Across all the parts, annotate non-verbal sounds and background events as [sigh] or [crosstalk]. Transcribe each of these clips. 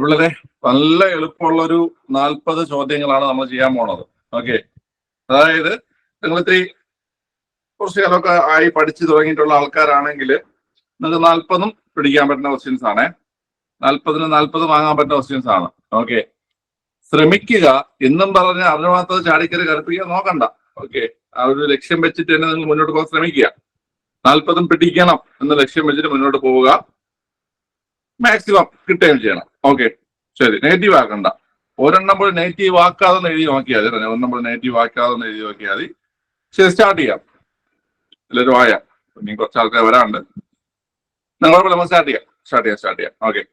പിള്ളേരെ നല്ല എളുപ്പമുള്ള ഒരു നാൽപ്പത് ചോദ്യങ്ങളാണ് നമ്മൾ ചെയ്യാൻ പോണത്. ഓക്കെ. അതായത് നിങ്ങൾ ഇത്തിരി കുറച്ച് കാലമൊക്കെ ആയി പഠിച്ചു തുടങ്ങിയിട്ടുള്ള ആൾക്കാരാണെങ്കിൽ നിങ്ങൾക്ക് നാൽപ്പതും പിടിക്കാൻ പറ്റുന്ന ക്വസ്റ്റ്യൻസ് ആണ്. നാൽപ്പതിന് നാൽപ്പത് വാങ്ങാൻ പറ്റുന്ന ക്വസ്റ്റ്യൻസ് ആണ്. ഓക്കെ. ശ്രമിക്കുക. എന്നും പറഞ്ഞ് അറിഞ്ഞാത്തത് ചാടിക്കര കറുപ്പിക്കാൻ നോക്കണ്ട. ഓക്കെ. ആ ഒരു ലക്ഷ്യം വെച്ചിട്ട് തന്നെ നിങ്ങൾ മുന്നോട്ട് പോകാൻ ശ്രമിക്കുക. നാൽപ്പതും പിടിക്കണം എന്ന ലക്ഷ്യം വെച്ചിട്ട് മുന്നോട്ട് പോവുക. മാക്സിമം കിട്ടുകയും ചെയ്യണം. ഓക്കെ ശരി. നെഗറ്റീവ് ആക്കണ്ട. ഒരെണ്ണം പോലെ നെഗറ്റീവ് ആക്കാതെ എഴുതി നോക്കിയാൽ മതി ഒരെണ്ണം പോലെ നെഗറ്റീവ് ആക്കാതെ എഴുതി നോക്കിയാൽ മതി. ശരി സ്റ്റാർട്ട് ചെയ്യാം. എല്ലാവരും ആയ ഇനി കുറച്ച് ആൾക്കാർ വരാണ്ട് നിങ്ങളോട് നമ്മൾ സ്റ്റാർട്ട് ചെയ്യാം. സ്റ്റാർട്ട് ചെയ്യാം സ്റ്റാർട്ട് ചെയ്യാം. ഓക്കെ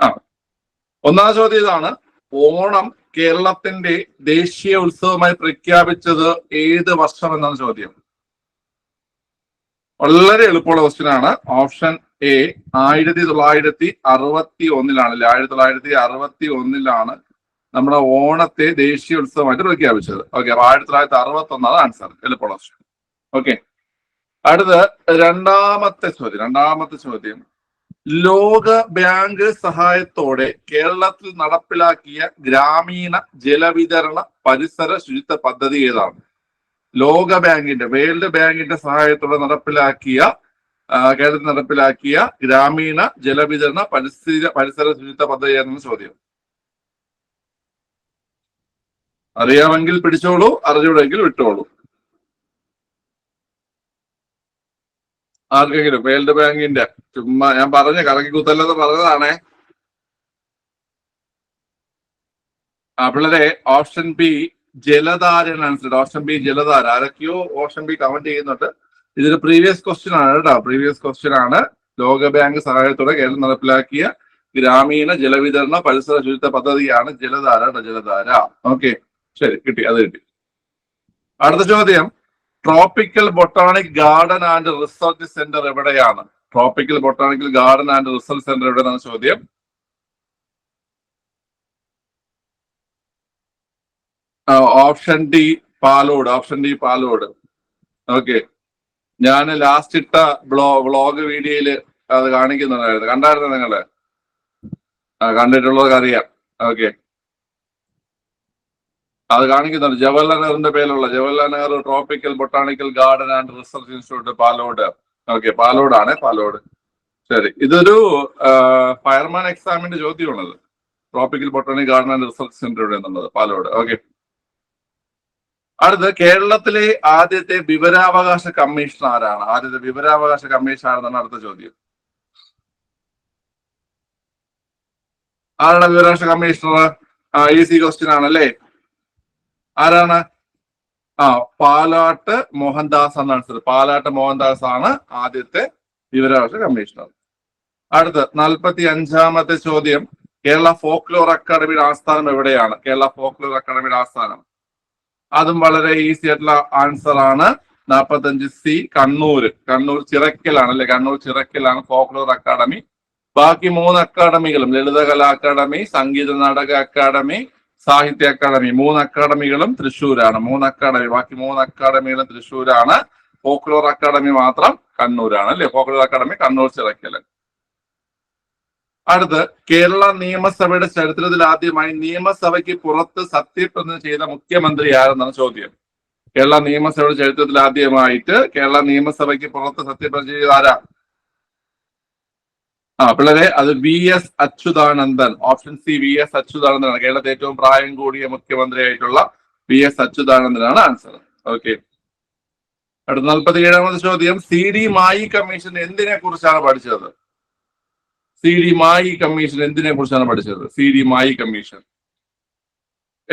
ആ. ഒന്നാം ചോദ്യം ഇതാണ്. ഓണം കേരളത്തിന്റെ ദേശീയ ഉത്സവമായി പ്രഖ്യാപിച്ചത് ഏത് വർഷം എന്നാണ് ചോദ്യം? വളരെ എളുപ്പമുള്ള ക്വസ്റ്റ്യൻ ആണ്. ഓപ്ഷൻ എ ആയിരത്തി തൊള്ളായിരത്തി അറുപത്തി ഒന്നിലാണ് അല്ലെ? ആയിരത്തി തൊള്ളായിരത്തി അറുപത്തി ഒന്നിലാണ് നമ്മുടെ ഓണത്തെ ദേശീയ ഉത്സവമായിട്ട് പ്രഖ്യാപിച്ചത്. ഓക്കെ അപ്പൊ ആയിരത്തി തൊള്ളായിരത്തി അറുപത്തി ഒന്നാണ് ആൻസർ എളുപ്പമുള്ള ഓക്കെ അടുത്ത് രണ്ടാമത്തെ ചോദ്യം രണ്ടാമത്തെ ചോദ്യം. ലോക ബാങ്ക് സഹായത്തോടെ കേരളത്തിൽ നടപ്പിലാക്കിയ ഗ്രാമീണ ജലവിതരണ പരിസര ശുചിത്വ പദ്ധതി ഏതാണ്? ലോക ബാങ്കിന്റെ വേൾഡ് ബാങ്കിന്റെ സഹായത്തോടെ നടപ്പിലാക്കിയ കേരളത്തിൽ നടപ്പിലാക്കിയ ഗ്രാമീണ ജലവിതരണ പരിസ്ഥിതി പരിസര ശുചിത്വ പദ്ധതി ആയിരുന്നു ചോദ്യം. അറിയാമെങ്കിൽ പിടിച്ചോളൂ അറിഞ്ഞൂടെങ്കിൽ വിട്ടോളൂ. ആർക്കെങ്കിലും വേൾഡ് ബാങ്കിന്റെ ചുമ്മാ ഞാൻ പറഞ്ഞ കറക്കി കുത്തല്ലെന്ന് പറഞ്ഞതാണേ. ആ പിള്ളേരെ ഓപ്ഷൻ ബി ജലധാരയാണ് ആൻസർ ഓപ്ഷൻ ബി ജലധാര. ആരൊക്കെയോ ഓപ്ഷൻ ബി കമന്റ് ചെയ്യുന്നുണ്ട്. ഇതൊരു പ്രീവിയസ് ക്വസ്റ്റ്യൻ ആണ് കേട്ടോ. പ്രീവിയസ് ക്വസ്റ്റ്യൻ ആണ്. ലോകബാങ്ക് സഹായത്തോടെ കേരളം നടപ്പിലാക്കിയ ഗ്രാമീണ ജലവിതരണ പരിസര ശുചിത്വ പദ്ധതിയാണ് ജലധാര ജലധാര. ഓക്കെ ശരി കിട്ടി. അത് കിട്ടി. അടുത്ത ചോദ്യം. Tropical botanic garden and research centre എവിടെയാണ്? Tropical botanical garden and research centre എവിടെയാണ് ചോദ്യം. Option D Palode option D Palode. Okay ഞാൻ ലാസ്റ്റ് ഇട്ട ബ്ലോ വ്ളോഗ് വീഡിയോയിൽ അത് കാണിക്കുന്നുണ്ടായിരുന്നു കണ്ടായിരുന്നു നിങ്ങൾ? ആ, കണ്ടിട്ടുള്ളവർക്ക് അറിയാം. ഓക്കെ അത് കാണിക്കുന്നുണ്ട്. ജവഹർലാൽ നെഹ്റുവിന്റെ പേരിലുള്ള Jawaharlal Nehru tropical botanical garden and research institute Palode. Okay പാലോടാണ് Palode. ശരി. ഇതൊരു ഫയർമാൻ എക്സാമിന്റെ ചോദ്യമാണത്. Tropical botanic garden and research centre എന്നുള്ളത് പാലോട്. ഓക്കെ അടുത്ത് കേരളത്തിലെ ആദ്യത്തെ വിവരാവകാശ കമ്മീഷൻ ആരാണ്? ആദ്യത്തെ വിവരാവകാശ കമ്മീഷൻ ആരെന്നാണ് അടുത്ത ചോദ്യം. ആരാണ് വിവരാവകാശ കമ്മീഷണർ ഈസി ക്വസ്റ്റ്യൻ ആണല്ലേ ആരാണ്? ആ പാലാട്ട് മോഹൻദാസ് എന്നാണ് ആൻസർ പാലാട്ട് മോഹൻദാസ് ആണ് ആദ്യത്തെ വിവരാവകാശ കമ്മീഷണർ അടുത്ത് നാൽപ്പത്തി അഞ്ചാമത്തെ ചോദ്യം. കേരള ഫോക്ലോർ അക്കാദമിയുടെ ആസ്ഥാനം എവിടെയാണ്? കേരള ഫോക്ലോർ അക്കാദമിയുടെ ആസ്ഥാനം. അതും വളരെ ഈസി ആയിട്ടുള്ള ആൻസർ ആണ്. നാൽപ്പത്തഞ്ച് സി കണ്ണൂർ. കണ്ണൂർ ചിറക്കലാണ് അല്ലെ? കണ്ണൂർ ചിറക്കലാണ് ഫോക്ലോർ അക്കാദമി ബാക്കി മൂന്ന് അക്കാദമികളും ലളിതകലാ അക്കാദമി സംഗീത നാടക അക്കാദമി സാഹിത്യ അക്കാദമി മൂന്ന് അക്കാദമികളും തൃശ്ശൂരാണ്. മൂന്ന് അക്കാദമി ബാക്കി മൂന്ന് അക്കാദമികളും തൃശ്ശൂരാണ്. ഫോക്ലോർ അക്കാദമി മാത്രം കണ്ണൂരാണ് അല്ലെ? Folklore academy Kannur Chirakkal. അടുത്ത് കേരള നിയമസഭയുടെ ചരിത്രത്തിൽ ആദ്യമായി നിയമസഭയ്ക്ക് പുറത്ത് സത്യപ്രതിജ്ഞ ചെയ്ത മുഖ്യമന്ത്രി ആരെന്നാണ് ചോദ്യം? കേരള നിയമസഭയുടെ ചരിത്രത്തിൽ ആദ്യമായിട്ട് കേരള നിയമസഭയ്ക്ക് പുറത്ത് സത്യപ്രതിജ്ഞ ചെയ്ത ആരാ? ആ പിള്ളേരെ അത് V S Achuthanandan. Option C V S അച്യുതാനന്ദനാണ്. കേരളത്തിൽ ഏറ്റവും പ്രായം കൂടിയ മുഖ്യമന്ത്രിയായിട്ടുള്ള വി എസ് അച്യുതാനന്ദനാണ് ആൻസർ. ഓക്കെ. അടുത്ത നാൽപ്പത്തി ഏഴാമത് ചോദ്യം. സി ഡി മായി കമ്മീഷൻ എന്തിനെ കുറിച്ചാണ് പഠിച്ചത്? സി ഡി മായി കമ്മീഷൻ എന്തിനെ കുറിച്ചാണ് പഠിച്ചത്? C D Mayi commission.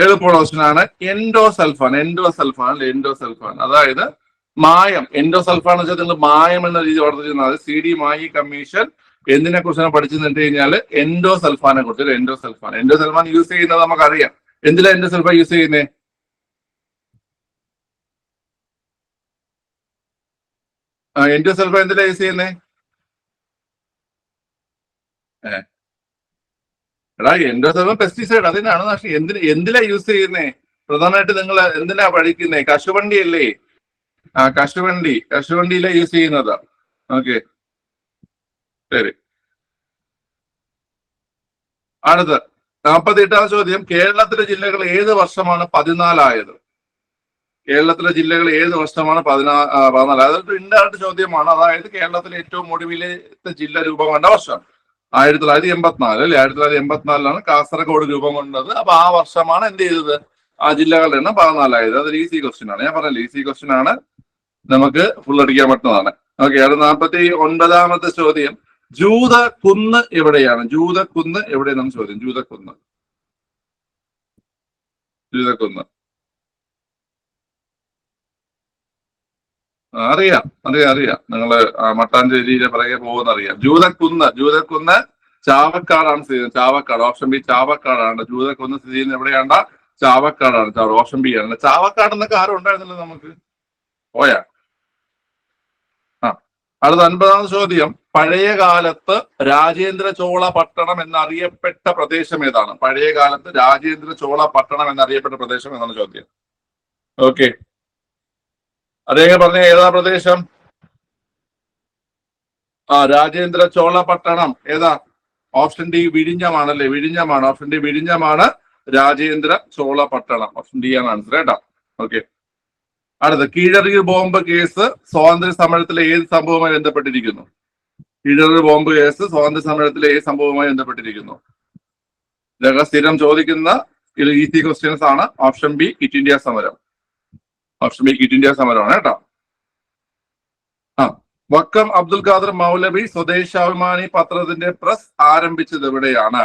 എളുപ്പമുള്ള ക്വസ്റ്റൻ ആണ് എൻഡോ സൽഫാൻ അല്ലെ എൻഡോസൾഫാൻ. അതായത് മായം. എൻഡോ സൽഫാൻ എന്ന് വെച്ചാൽ നിങ്ങൾ മായം എന്ന രീതി ഓർത്തിരുന്നത് സി ഡി മായി കമ്മീഷൻ എന്തിനെ കുറിച്ചാണ് പഠിച്ചെന്ന് വെച്ച് കഴിഞ്ഞാൽ എൻഡോ സൽഫാനെ കുറിച്ച് endosulfan endosulfan use ചെയ്യുന്നത് നമുക്കറിയാം. എന്തിനാ എൻഡോസൾഫാൻ യൂസ് ചെയ്യുന്നത് എൻഡോ സൽഫാൻ എന്തിനാ യൂസ് ചെയ്യുന്നത് എടാ എൻഡോസൾഫാൻ പെസ്റ്റിസൈഡ് അതിനാണ് നാഷി എന്തിന് എന്തിനാ യൂസ് ചെയ്യുന്നേ? പ്രധാനമായിട്ട് നിങ്ങൾ എന്തിനാ പഠിക്കുന്നേ? കശുവണ്ടി അല്ലേ? ആ കശുവണ്ടി. കശുവണ്ടിയിലെ യൂസ് ചെയ്യുന്നതാ. ഓക്കെ ശരി. അടുത്ത. നാൽപ്പത്തി എട്ടാം ചോദ്യം. കേരളത്തിലെ ജില്ലകൾ ഏത് വർഷമാണ് പതിനാലായത്? കേരളത്തിലെ ജില്ലകൾ ഏത് വർഷമാണ് പതിനാ പതിനാല് അതൊരു ഇൻഡയറക്ട് ചോദ്യമാണ്. അതായത് കേരളത്തിലെ ഏറ്റവും ഒടുവിലത്തെ ജില്ല രൂപം കൊണ്ട വർഷം. ആയിരത്തി തൊള്ളായിരത്തി എൺപത്തിനാല് അല്ലെ? ആയിരത്തി തൊള്ളായിരത്തി എൺപത്തിനാലിലാണ് കാസർഗോഡ് രൂപം കൊണ്ടത്. അപ്പൊ ആ വർഷമാണ് എന്ത് ചെയ്തത്? ആ ജില്ലകളുടെ എണ്ണം പതിനാലായത് അതൊരു ഈസി ക്വസ്റ്റ്യൻ ആണ്. ഞാൻ പറഞ്ഞില്ല ഈസി ക്വസ്റ്റ്യൻ ആണ്. നമുക്ക് ഫുൾ അടിക്കാൻ പറ്റുന്നതാണ്. ഓക്കെ അത് നാൽപ്പത്തി ഒൻപതാമത്തെ ചോദ്യം. ജൂത കുന്ന് എവിടെയാണ്? ജൂത കുന്ന് എവിടെയെന്നാണ് ചോദ്യം? ജൂതക്കുന്ന് ജൂതക്കുന്ന് ആ, അറിയാം അറിയാം അറിയാം. നിങ്ങൾ മട്ടാഞ്ചേരിയിലെ പിറകെ പോകുന്ന അറിയാം. ജൂതക്കുന്ന് ജൂതക്കുന്ന് ചാവക്കാടാണ് സ്ഥിതി ചെയ്യുന്നത്. ചാവക്കാട് ഓപ്ഷൻ ബി ചാവക്കാടാണ്. ജൂതക്കുന്ന് സ്ഥിതി ചെയ്യുന്നത് എവിടെയാണ്ട? ചാവക്കാടാണ് ചാവ- ഓപ്ഷൻ ബി ആണ്. ചാവക്കാട് എന്നൊക്കെ ആരും ഉണ്ടായിരുന്നില്ല നമുക്ക്? പോയാ? അടുത്ത അൻപതാം ചോദ്യം. പഴയ കാലത്ത് രാജേന്ദ്ര ചോള പട്ടണം എന്നറിയപ്പെട്ട പ്രദേശം ഏതാണ്? പഴയ കാലത്ത് രാജേന്ദ്ര ചോള പട്ടണം എന്നറിയപ്പെട്ട പ്രദേശം എന്നാണ് ചോദ്യം? ഓക്കെ. അദ്ദേഹം പറഞ്ഞ ഏതാ പ്രദേശം? ആ രാജേന്ദ്ര ചോള പട്ടണം. ഏതാ? ഓപ്ഷൻ ഡി വിഴിഞ്ഞമാണ് വിഴിഞ്ഞമാണല്ലേ? വിഴിഞ്ഞമാണ്. ഓപ്ഷൻ ഡി വിഴിഞ്ഞമാണ്. രാജേന്ദ്ര ചോള പട്ടണം. ഓപ്ഷൻ ഡി ആണ് ആൻസർ കേട്ടോ? ഓക്കെ അടുത്ത കീഴറിയ ബോംബ് കേസ് സ്വാതന്ത്ര്യ സമരത്തിലെ ഏത് സംഭവവുമായി ബന്ധപ്പെട്ടിരിക്കുന്നു? കീഴറിയ ബോംബ് കേസ് സ്വാതന്ത്ര്യ സമരത്തിലെ ഏത് സംഭവവുമായി ബന്ധപ്പെട്ടിരിക്കുന്നു? ഇതൊക്കെ സ്ഥിരം ചോദിക്കുന്ന ഈസി ക്വസ്റ്റ്യൻസ് ആണ്. ഓപ്ഷൻ ബി കിറ്റ് ഇന്ത്യ സമരം. ഓപ്ഷൻ ബി ഇന്ത്യ സമരമാണ് കേട്ടോ ആ വക്കം അബ്ദുൽ ഖാദർ മൗലവി സ്വദേശാഭിമാനി പത്രത്തിന്റെ പ്രസ് ആരംഭിച്ചത് എവിടെയാണ്?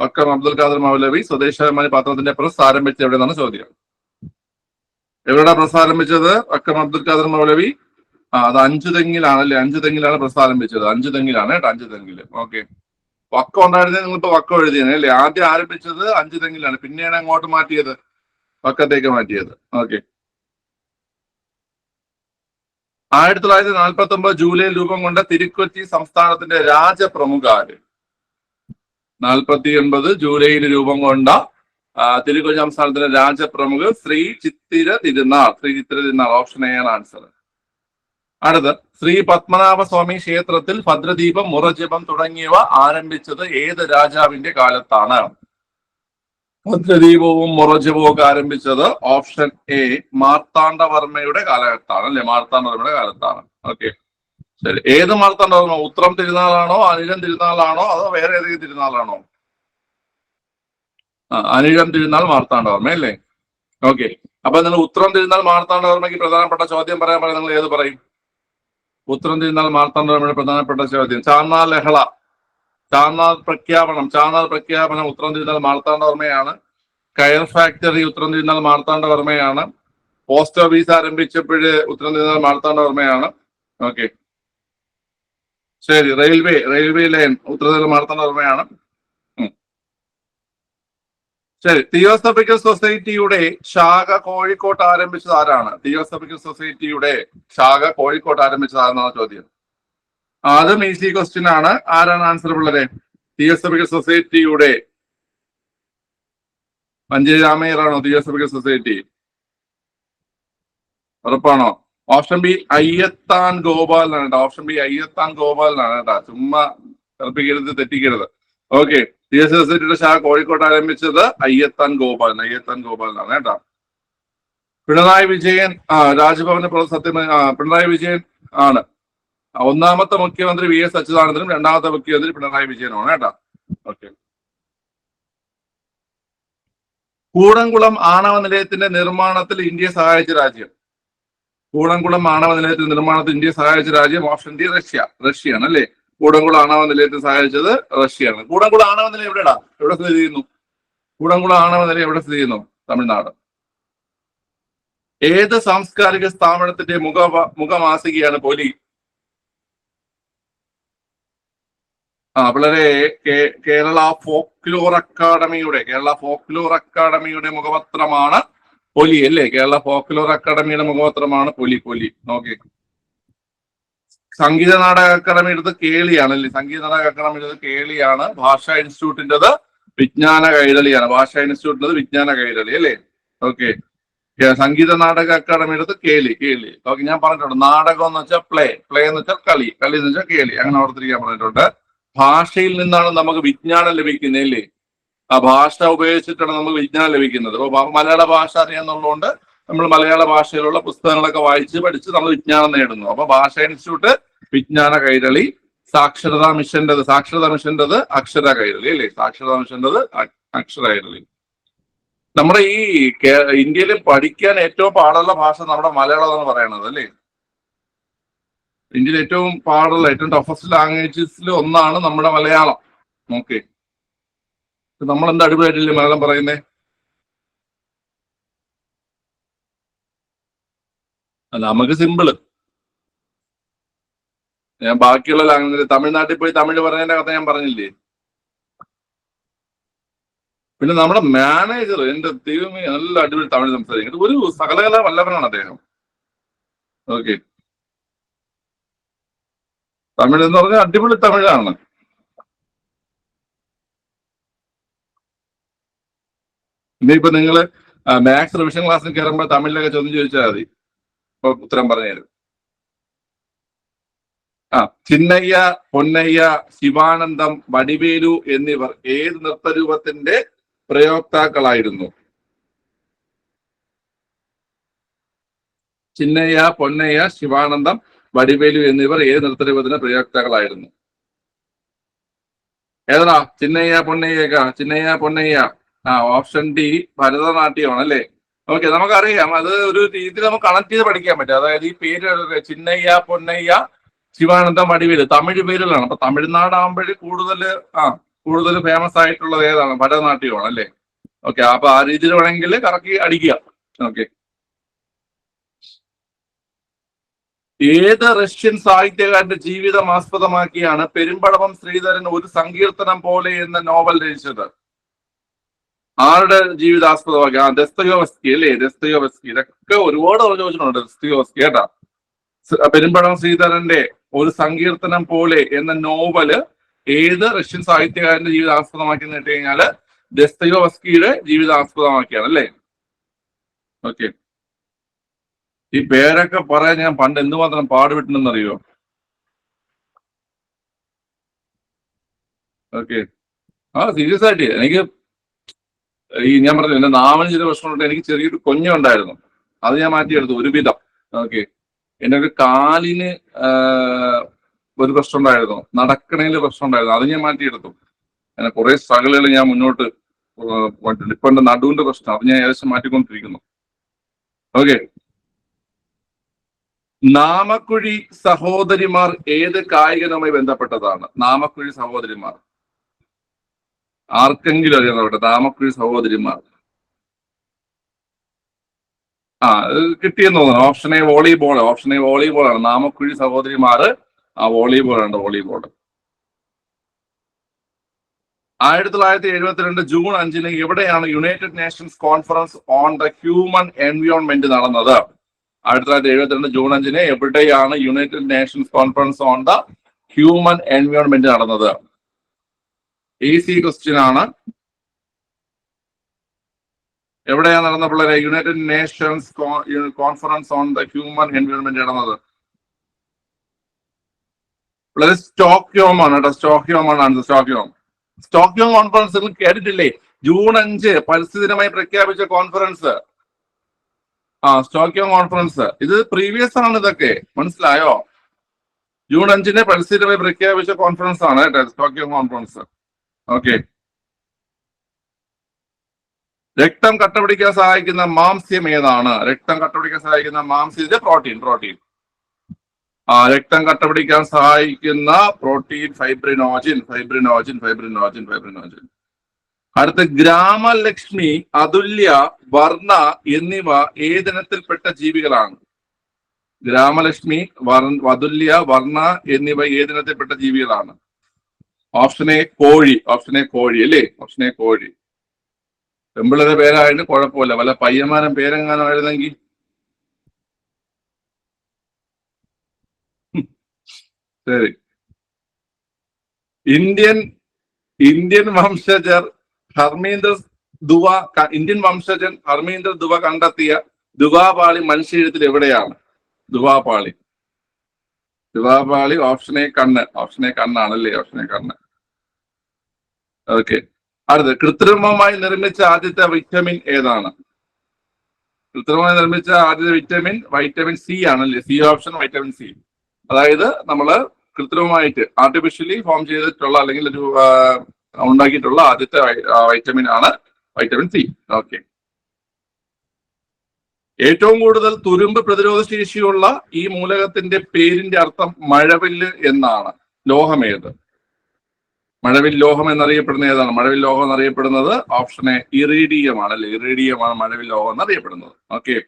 വക്കം അബ്ദുൽ ഖാദർ മൗലവി സ്വദേശാഭിമാനി പത്രത്തിന്റെ പ്രസ് ആരംഭിച്ചത് എവിടെയെന്നാണ് ചോദ്യം? എവിടെ പ്രസ് ആരംഭിച്ചത്? വക്കം അബ്ദുൽ ഖാദർ മൗലവി. ആ അത് അഞ്ചു തെങ്ങിലാണ് അല്ലെ? അഞ്ചു തെങ്ങിലാണ് പ്രസ് ആരംഭിച്ചത്. അഞ്ചു തെങ്ങിലാണ് കേട്ടോ അഞ്ചു തെങ്ങിൽ. ഓക്കെ. വക്കം ഉണ്ടായിരുന്നത് നിങ്ങളിപ്പോ വക്കം എഴുതിയാണ് അല്ലേ? ആദ്യം ആരംഭിച്ചത് അഞ്ചു തെങ്ങിലാണ്. പിന്നെയാണ് അങ്ങോട്ട് മാറ്റിയത്. വക്കത്തേക്ക് മാറ്റിയത്. ഓക്കെ. ആയിരത്തി തൊള്ളായിരത്തി നാൽപ്പത്തി ഒമ്പത് ജൂലൈയിൽ രൂപം കൊണ്ട തിരുക്കൊച്ചി സംസ്ഥാനത്തിന്റെ രാജപ്രമുഖ ആര് നാൽപ്പത്തി ഒൻപത് ജൂലൈയിൽ രൂപം കൊണ്ട തിരുക്കൊച്ചി സംസ്ഥാനത്തിന്റെ രാജപ്രമുഖ ശ്രീ ചിത്തിര തിരുനാൾ. ശ്രീ ചിത്തിര തിരുനാൾ ഓപ്ഷൻ എ ആണ് ആൻസർ. അടുത്ത് ശ്രീ പത്മനാഭ സ്വാമി ക്ഷേത്രത്തിൽ ഭദ്രദീപം മുറജപം തുടങ്ങിയവ ആരംഭിച്ചത് ഏത് രാജാവിന്റെ കാലത്താണ്? ഭദ്രദീപവും മുറജവും ഒക്കെ ആരംഭിച്ചത് ഓപ്ഷൻ എ മാർത്താണ്ഡവർമ്മയുടെ കാലഘട്ടമാണ് അല്ലെ? മാർത്താണ്ഡവർമ്മയുടെ കാലത്താണ്. ഓക്കെ ശരി. ഏത് മാർത്താണ്ഡവർമ്മ? ഉത്രം തിരുനാളാണോ അനിഴം തിരുനാളാണോ അതോ വേറെ ഏതെങ്കിലും തിരുനാളാണോ? അനിഴം തിരുനാൾ മാർത്താണ്ഡവർമ്മ അല്ലേ? ഓക്കെ അപ്പൊ നിങ്ങൾ ഉത്രം തിരുനാൾ മാർത്താണ്ഡവർമ്മയ്ക്ക് പ്രധാനപ്പെട്ട ചോദ്യം പറയാൻ പറയാം നിങ്ങൾ ഏത് പറയും? ഉത്രം തിരുനാൾ മാർത്താണ്ഡവർമ്മയുടെ പ്രധാനപ്പെട്ട ചോദ്യം. ചാന്നാർ ലഹള ചാന്നാർ പ്രഖ്യാപനം ചാന്നാർ പ്രഖ്യാപനം ഉത്തരം തിരുനാൾ മാർത്താണ്ഡവർമ്മയാണ് കയർ ഫാക്ടറി ഉത്തരം തിരുനാൾ മാർത്താണ്ഡവർമ്മയാണ് പോസ്റ്റ് ഓഫീസ് ആരംഭിച്ചപ്പോഴ് ഉത്തരം തിരുനാൾ മാർത്താണ്ഡവർമ്മയാണ് ഓക്കെ. ശരി റെയിൽവേ റെയിൽവേ ലൈൻ ഉത്തരം തിരുനാൾ മാർത്താണ്ഡവർമ്മയാണ് ശരി തിയോസഫിക്കൽ സൊസൈറ്റിയുടെ ശാഖ കോഴിക്കോട്ട് ആരംഭിച്ചത് ആരാണ്? തിയോസഫിക്കൽ സൊസൈറ്റിയുടെ ശാഖ കോഴിക്കോട്ട് ആരംഭിച്ചത് ആരെന്നാണ് ചോദ്യം. അതും ഈസി ക്വസ്റ്റ്യൻ ആണ്. ആരാണ് ആൻസർ ഉള്ളത്? തിയോസഫിക്കൽ സൊസൈറ്റിയുടെ മഞ്ചേരി രാമയ്യറാണോ തിയോസഫിക്കൽ സൊസൈറ്റി? ഉറപ്പാണോ? ഓപ്ഷൻ ബി അയ്യത്താൻ ഗോപാലനാണ് കേട്ടോ. ഓപ്ഷൻ ബി അയ്യത്താൻ ഗോപാലനാണ് കേട്ടോ. ചുമ്മാ തെറപ്പിക്കരുത് തെറ്റിക്കരുത്. ഓക്കെ. തിയോസഫിക്കൽ സൊസൈറ്റിയുടെ ശാഖ കോഴിക്കോട്ട് ആരംഭിച്ചത് അയ്യത്താൻ ഗോപാലൻ അയ്യത്താൻ ഗോപാലനാണ് കേട്ടോ. പിണറായി വിജയൻ ആ രാജ്ഭവന് പ്ര- സത്യം പിണറായി വിജയൻ ആണ്. ഒന്നാമത്തെ മുഖ്യമന്ത്രി വി എസ് അച്യുതാനന്ദനും രണ്ടാമത്തെ മുഖ്യമന്ത്രി പിണറായി വിജയനുമാണ് കേട്ടോ. ഓക്കെ. കൂടംകുളം ആണവ നിലയത്തിന്റെ നിർമ്മാണത്തിൽ ഇന്ത്യ സഹായിച്ച രാജ്യം. കൂടംകുളം ആണവ നിലയത്തിന്റെ നിർമ്മാണത്തിൽ ഇന്ത്യ സഹായിച്ച രാജ്യം ഓപ്ഷൻ ഡി റഷ്യ. റഷ്യയാണ് അല്ലേ? കൂടംകുളം ആണവ നിലയത്തിന് സഹായിച്ചത് റഷ്യയാണ്. കൂടംകുളം ആണവ നിലയം എവിടെടാ? എവിടെ സ്ഥിതി ചെയ്യുന്നു? കൂടംകുളം ആണവ നിലയം എവിടെ സ്ഥിതി ചെയ്യുന്നു? തമിഴ്നാട്. ഏത് സാംസ്കാരിക സ്ഥാപനത്തിന്റെ മുഖ മുഖമാസികയാണ് പൊലി ആ വളരെ കേരള ഫോക്ലോർ അക്കാഡമിയുടെ കേരള ഫോക്ലോർ അക്കാഡമിയുടെ മുഖപത്രമാണ് പൊലി അല്ലേ? കേരള ഫോക്ലോർ അക്കാഡമിയുടെ മുഖപത്രമാണ് പൊലി പൊലി. നോക്കി. സംഗീത നാടക അക്കാദമി എടുത്ത് കേളിയാണ് അല്ലേ? സംഗീത നാടക അക്കാദമി എടുത്ത് കേളിയാണ്. ഭാഷാ ഇൻസ്റ്റിറ്റ്യൂട്ടിന്റെത് വിജ്ഞാന കൈരളിയാണ്. ഭാഷാ ഇൻസ്റ്റിറ്റ്യൂട്ടിന്റെത് വിജ്ഞാന കൈരളി അല്ലേ? ഓക്കെ. സംഗീത നാടക അക്കാദമി എടുത്ത് കേളി കേളി. ഓക്കെ ഞാൻ പറഞ്ഞിട്ടുണ്ട്. നാടകം എന്ന് വെച്ചാൽ പ്ലേ പ്ലേ എന്ന് വെച്ചാൽ കളി കളി എന്ന് വെച്ചാൽ കേളി. അങ്ങനെ ഓർത്തിരിക്കാൻ പറഞ്ഞിട്ടുണ്ട്. ഭാഷയിൽ നിന്നാണ് നമുക്ക് വിജ്ഞാനം ലഭിക്കുന്നത് അല്ലേ? ആ ഭാഷ ഉപയോഗിച്ചിട്ടാണ് നമുക്ക് വിജ്ഞാനം ലഭിക്കുന്നത്. അപ്പൊ മലയാള ഭാഷ അറിയാന്നുള്ളതുകൊണ്ട് നമ്മൾ മലയാള ഭാഷയിലുള്ള പുസ്തകങ്ങളൊക്കെ വായിച്ച് പഠിച്ച് നമ്മൾ വിജ്ഞാനം നേടുന്നു. അപ്പൊ ഭാഷ ഇൻസ്റ്റിറ്റ്യൂട്ട് വിജ്ഞാന കൈരളി സാക്ഷരതാ മിഷന്റെ സാക്ഷരതാ മിഷന്റേത് അക്ഷര കൈരളി അല്ലേ? സാക്ഷരതാ മിഷന്റേത് അക്ഷര കൈരളി. നമ്മുടെ ഈ ഇന്ത്യയിൽ പഠിക്കാൻ ഏറ്റവും പാടുള്ള ഭാഷ നമ്മുടെ മലയാളം എന്ന് പറയണത് അല്ലേ? ഇന്ത്യയിൽ ഏറ്റവും പാടുള്ള ഏറ്റവും ടഫസ്റ്റ് ലാംഗ്വേജസിൽ ഒന്നാണ് നമ്മുടെ മലയാളം. ഓക്കെ നമ്മൾ എന്താ അടിപൊളിയായിട്ടില്ലേ മലയാളം പറയുന്നേ? അല്ല നമുക്ക് സിമ്പിൾ ഞാൻ ബാക്കിയുള്ള ലാംഗ്വേജ് തമിഴ്നാട്ടിൽ പോയി തമിഴ് പറഞ്ഞതിന്റെ കഥ ഞാൻ പറഞ്ഞില്ലേ? പിന്നെ നമ്മുടെ മാനേജർ എന്റെ ദൈവമേ നല്ല അടിപൊളി തമിഴ് സംസാരിക്കുന്നത്. ഒരു സകലകല വല്ലവനാണ് അദ്ദേഹം. ഓക്കെ തമിഴ് എന്ന് പറഞ്ഞാൽ അടിപൊളി തമിഴാണ്. ഇനിയിപ്പോ നിങ്ങൾ മാത്സ് റിവിഷൻ ക്ലാസ്സിൽ കയറുമ്പോൾ തമിഴിലൊക്കെ ചോദ്യം ചോദിച്ചാൽ മതി. ഇപ്പൊ ഉത്തരം പറഞ്ഞു തരും. ആ ചിന്നയ്യ പൊന്നയ്യ ശിവാനന്ദം വടിവേലു എന്നിവർ ഏത് നൃത്തരൂപത്തിന്റെ പ്രയോക്താക്കളായിരുന്നു? ചിന്നയ്യ പൊന്നയ്യ ശിവാനന്ദം വടിവേലു എന്നിവർ ഏത് നൃത്തരൂപത്തിന് പ്രയോക്താക്കളായിരുന്നു? ഏതാ ചിന്നയ്യ പൊന്നയ്യ ചിന്നയ്യ പൊന്നയ്യ. ആ ഓപ്ഷൻ ഡി ഭരതനാട്യമാണ് അല്ലേ? ഓക്കെ നമുക്കറിയാം. അത് ഒരു രീതിയിൽ നമുക്ക് കണക്ട് ചെയ്ത് പഠിക്കാൻ പറ്റും. അതായത് ഈ പേര് ചിന്നയ്യ പൊന്നയ്യ ശിവാനന്ദം വടിവേലു തമിഴ് പേരുകളാണ്. അപ്പൊ തമിഴ്നാടാകുമ്പോഴ് കൂടുതൽ ആ കൂടുതൽ ഫേമസ് ആയിട്ടുള്ളത് ഏതാണ്? ഭരതനാട്യമാണ് അല്ലേ? ഓക്കെ അപ്പൊ ആ രീതിയിൽ വേണമെങ്കിൽ കറക്കി അടിക്കുക. ഓക്കെ. ഏത് റഷ്യൻ സാഹിത്യകാരന്റെ ജീവിതം ആസ്പദമാക്കിയാണ് പെരുമ്പടവം ശ്രീധരൻ ഒരു സങ്കീർത്തനം പോലെ എന്ന നോവൽ രചിച്ചത്? ആരുടെ ജീവിതാസ്പദമാക്കി ആ ദസ്തയോവസ്കി അല്ലേ? ദസ്തയോവസ്കി. ഇതൊക്കെ ഒരുപാട് തവണ ചോദിച്ചിട്ടുണ്ട് ദസ്തയോവസ്കി കേട്ടാ. പെരുമ്പടവം ശ്രീധരന്റെ ഒരു സങ്കീർത്തനം പോലെ എന്ന നോവൽ ഏത് റഷ്യൻ സാഹിത്യകാരന്റെ ജീവിതം ആസ്പദമാക്കി എന്ന് കേട്ട് കഴിഞ്ഞാൽ ദസ്തയോവസ്കിയുടെ ജീവിതം ആസ്പദമാക്കിയാണ് അല്ലേ? ഓക്കെ. ഈ പേരൊക്കെ പറയാൻ ഞാൻ പണ്ട് എന്തുമാത്രം പാടുപെട്ടുണ്ടെന്നറിയോ ഓക്കെ ആ സീരിയസ് ആയിട്ട്. എനിക്ക് ഈ ഞാൻ പറഞ്ഞു എന്റെ നാമന് ചില പ്രശ്നമുണ്ട് എനിക്ക് ചെറിയൊരു കുഞ്ഞുണ്ടായിരുന്നു അത് ഞാൻ മാറ്റിയെടുത്തു ഒരുവിധം. ഓക്കെ എന്റെ ഒരു കാലിന് ഒരു പ്രശ്നം ഉണ്ടായിരുന്നു. നടക്കണേൽ പ്രശ്നം ഉണ്ടായിരുന്നു. അത് ഞാൻ മാറ്റിയെടുത്തു. അങ്ങനെ കുറെ സ്ട്രഗിളുകൾ ഞാൻ മുന്നോട്ട് ഇപ്പൊ എന്റെ നടുവിന്റെ പ്രശ്നം. അത് ഞാൻ ഏകദേശം മാറ്റിക്കൊണ്ടിരിക്കുന്നു. ഓക്കെ നാമക്കുഴി സഹോദരിമാർ ഏത് കായികനുമായി ബന്ധപ്പെട്ടതാണ്? നാമക്കുഴി സഹോദരിമാർ. ആർക്കെങ്കിലും അറിയാം നാമക്കുഴി സഹോദരിമാർ. ആ കിട്ടിയെന്ന് തോന്നുന്നു. Option A volleyball option A volleyball ആണ്. നാമക്കുഴി സഹോദരിമാർ ആ വോളിബോൾ ആണ് വോളിബോൾ ആയിരത്തി തൊള്ളായിരത്തി എഴുപത്തിരണ്ട് ജൂൺ അഞ്ചിന് എവിടെയാണ് United Nations conference on the human environment നടന്നത്? ആയിരത്തി തൊള്ളായിരത്തി എഴുപത്തിരണ്ട് ജൂൺ അഞ്ചിന് എവിടെയാണ് United Nations conference on the human environment നടന്നത്. ഈസി ക്വസ്റ്റ്യൻ ആണ് എവിടെയാണ് നടന്ന പിള്ളേരെ? United Nations conference on the human environment നടന്നത്. പിള്ളേരെ സ്റ്റോക്യോം ആണ് കേട്ടോ. സ്റ്റോക്യോം ആണ് സ്റ്റോക്യോം സ്റ്റോക്യോം കോൺഫറൻസ് നിങ്ങൾ കേട്ടിട്ടില്ലേ? ജൂൺ അഞ്ച് പരിസ്ഥിതി ദിനമായി പ്രഖ്യാപിച്ച കോൺഫറൻസ്. ആ സ്റ്റോക്കിയോ കോൺഫറൻസ് ഇത് പ്രീവിയസ് ആണ് ഇതൊക്കെ. മനസ്സിലായോ? ജൂൺ അഞ്ചിന് പരിസ്ഥിതി പ്രഖ്യാപിച്ച കോൺഫറൻസ് ആണ് കേട്ടോ ടോക്കിയോ കോൺഫറൻസ് ഓക്കെ രക്തം കട്ടപിടിക്കാൻ സഹായിക്കുന്ന മാംസ്യം ഏതാണ്? രക്തം കട്ടപിടിക്കാൻ സഹായിക്കുന്ന മാംസ്യം ഇത് പ്രോട്ടീൻ പ്രോട്ടീൻ ആ രക്തം കട്ടപിടിക്കാൻ സഹായിക്കുന്ന protein fibrinogen fibrinogen fibrinogen fibrinogen അടുത്ത ഗ്രാമലക്ഷ്മി അതുല്യ വർണ എന്നിവ ഏതിനത്തിൽപ്പെട്ട ജീവികളാണ്. ഗ്രാമലക്ഷ്മി വർ- അതുല്യ വർണ എന്നിവ ഏതിനത്തിൽപ്പെട്ട ജീവികളാണ്. ഓപ്ഷൻ എ കോഴി ഓപ്ഷൻ എ കോഴി അല്ലേ? ഓപ്ഷൻ എ കോഴി. പെമ്പിളയുടെ പേരായിട്ട് കുഴപ്പമില്ല. വല്ല പയ്യന്മാരും പേരെങ്ങാനും ആയിരുന്നെങ്കിൽ. ശരി. ഇന്ത്യൻ ഇന്ത്യൻ വംശജർ ഹർമീന്ദർ ദുവ ഇന്ത്യൻ വംശജൻ ഹർമീന്ദർ ദുവ കണ്ടെത്തിയ ദുവാപാളി മനുഷ്യത്തിൽ എവിടെയാണ്? ദുവാപാളി. ദുവാപാളി ഓപ്ഷൻ എ കണ്ണ്. ഓപ്ഷൻ എ കണ്ണാണ് അല്ലേ ഓപ്ഷൻ എ കണ്ണ്. ഓക്കെ അടുത്ത് കൃത്രിമമായി നിർമ്മിച്ച ആദ്യത്തെ വിറ്റമിൻ ഏതാണ്? കൃത്രിമമായി നിർമ്മിച്ച ആദ്യത്തെ വിറ്റമിൻ വൈറ്റമിൻ സി ആണല്ലേ? സി ഓപ്ഷൻ വൈറ്റമിൻ സി അതായത് നമ്മൾ കൃത്രിമമായിട്ട് ആർട്ടിഫിഷ്യലി ഫോം ചെയ്തിട്ടുള്ള അല്ലെങ്കിൽ ഒരു ഉണ്ടാക്കിയിട്ടുള്ള ആദ്യത്തെ വൈറ്റമിൻ ആണ് വൈറ്റമിൻ സി. ഓക്കെ. ഏറ്റവും കൂടുതൽ തുരുമ്പ് പ്രതിരോധ ശേഷിയുള്ള ഈ മൂലകത്തിന്റെ പേരിന്റെ അർത്ഥം മഴവില്ല് എന്നാണ്. ലോഹമേത് മഴവിൽ ലോഹം എന്നറിയപ്പെടുന്ന ഏതാണ്? മഴവിൽ ലോഹം എന്നറിയപ്പെടുന്നത് ഓപ്ഷൻ എ ഇറീഡിയം ആണ്. അല്ലെ? ഇറീഡിയമാണ് മഴവിൽ ലോഹം എന്നറിയപ്പെടുന്നത്. ഓക്കെ.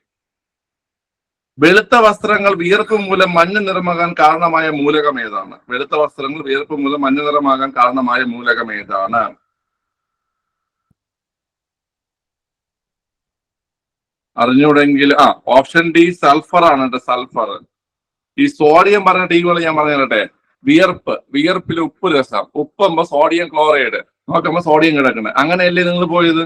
വെളുത്ത വസ്ത്രങ്ങൾ വിയർപ്പ് മൂലം മഞ്ഞ നിറമാകാൻ കാരണമായ മൂലകം ഏതാണ്? വെളുത്ത വസ്ത്രങ്ങൾ വിയർപ്പ് മൂലം മഞ്ഞ നിറമാകാൻ കാരണമായ മൂലകം ഏതാണ്? അറിഞ്ഞൂടെങ്കിൽ ആ ഓപ്ഷൻ ഡി സൾഫർ ആണ് സൾഫർ. ഈ സോഡിയം പറഞ്ഞ ടീമുകൾ ഞാൻ പറഞ്ഞു വിയർപ്പ് വിയർപ്പിൽ ഉപ്പ് രസം. ഉപ്പുമ്പോ സോഡിയം ക്ലോറൈഡ്. നോക്കുമ്പോ സോഡിയം കിടക്കുന്നത് അങ്ങനെയല്ലേ നിങ്ങൾ പോയത്?